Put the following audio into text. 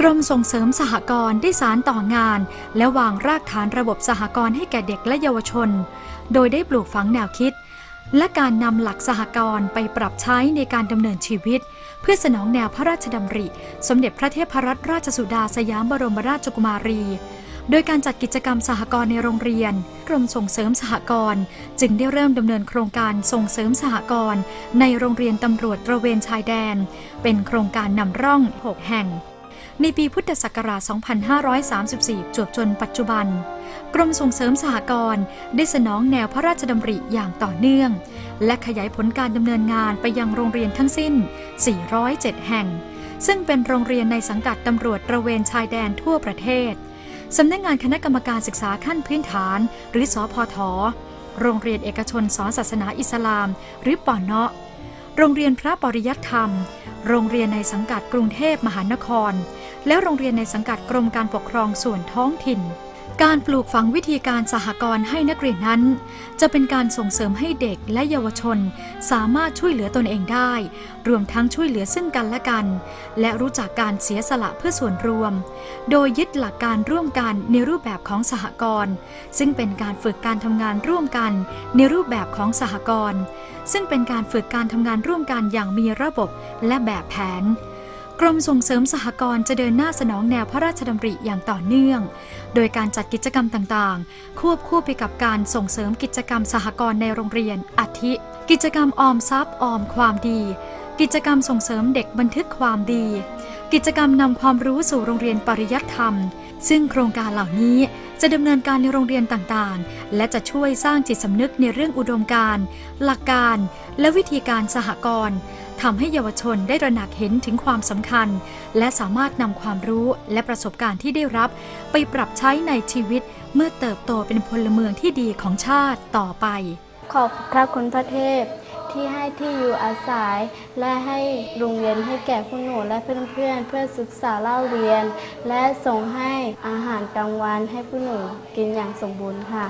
กรมส่งเสริมสหกรณ์ได้สารต่องาน และวางรากฐานระบบสหกรณ์ให้แก่เด็กและเยาวชน โดยได้ปลูกฝังแนวคิด และการนำหลักสหกรณ์ไปปรับใช้ในการดำเนินชีวิต เพื่อสนองแนวพระราชดำริ สมเด็จพระเทพรัตนราชสุดาสยามบรมราชกุมารี โดยการจัดกิจกรรมสหกรณ์ในโรงเรียน กรมส่งเสริมสหกรณ์จึงได้เริ่มดำเนินโครงการส่งเสริมสหกรณ์ในโรงเรียนตำรวจตระเวนชายแดน เป็นโครงการนำร่อง 6 แห่ง ในปีพุทธศักราช 2534 จวบจนปัจจุบัน กรมส่งเสริมสหกรณ์ได้สนองแนวพระราชดำริอย่างต่อเนื่อง และขยายผลการดำเนินงานไปยังโรงเรียนทั้งสิ้น 407 แห่ง ซึ่งเป็นโรงเรียนในสังกัดตำรวจตระเวนชายแดนทั่วประเทศ สำนักงานคณะกรรมการศึกษาขั้นพื้นฐาน หรือสอพทโรงเรียนเอกชนสอนศาสนาอิสลาม หรือปอนเนาะ โรงเรียนพระปริยัติธรรม โรงเรียนในสังกัดกรุงเทพมหานคร และโรงเรียนในสังกัดกรมการปกครองส่วนท้องถิ่น การปลูกฝังวิธีการสหกรณ์ให้นักเรียนนั้น จะเป็นการส่งเสริมให้เด็กและเยาวชน สามารถช่วยเหลือตนเองได้ รวมทั้งช่วยเหลือซึ่งกันและกัน และรู้จักการเสียสละเพื่อส่วนรวม โดยยึดหลักการร่วมกันในรูปแบบของสหกรณ์ซึ่งเป็นการฝึกการทำงานร่วมกันในรูปแบบของสหกรณ์ซึ่งเป็นการฝึกการทำงานร่วมกันอย่างมีระบบและแบบแผน กรมส่งเสริมสหกรณ์จะเดินหน้าสนองแนวพระราชดำริอย่างต่อเนื่อง โดยการจัดกิจกรรมต่างๆ ควบคู่ไปกับการส่งเสริมกิจกรรมสหกรณ์ในโรงเรียน อาทิ กิจกรรมออมทรัพย์ออมความดี กิจกรรมส่งเสริมเด็กบันทึกความดี กิจกรรมนำความรู้สู่โรงเรียนปริยัติธรรม ซึ่งโครงการเหล่านี้จะดำเนินการในโรงเรียนต่างๆ และจะช่วยสร้างจิตสำนึกในเรื่องอุดมการณ์ หลักการ และวิธีการสหกรณ์ ทำให้เยาวชนได้ระหนักเห็นถึงความสำคัญ และสามารถนำความรู้และประสบการณ์ที่ได้รับ ไปปรับใช้ในชีวิตเมื่อเติบโตเป็นพลเมืองที่ดีของชาติต่อไป ขอบพระคุณพระเทพที่ให้ที่อยู่อาศัย และให้โรงเรียนให้แก่พวกหนูและเพื่อนๆเพื่อศึกษาเล่าเรียน และส่งให้อาหารกลางวันให้พวกหนูกินอย่างสมบูรณ์ค่ะ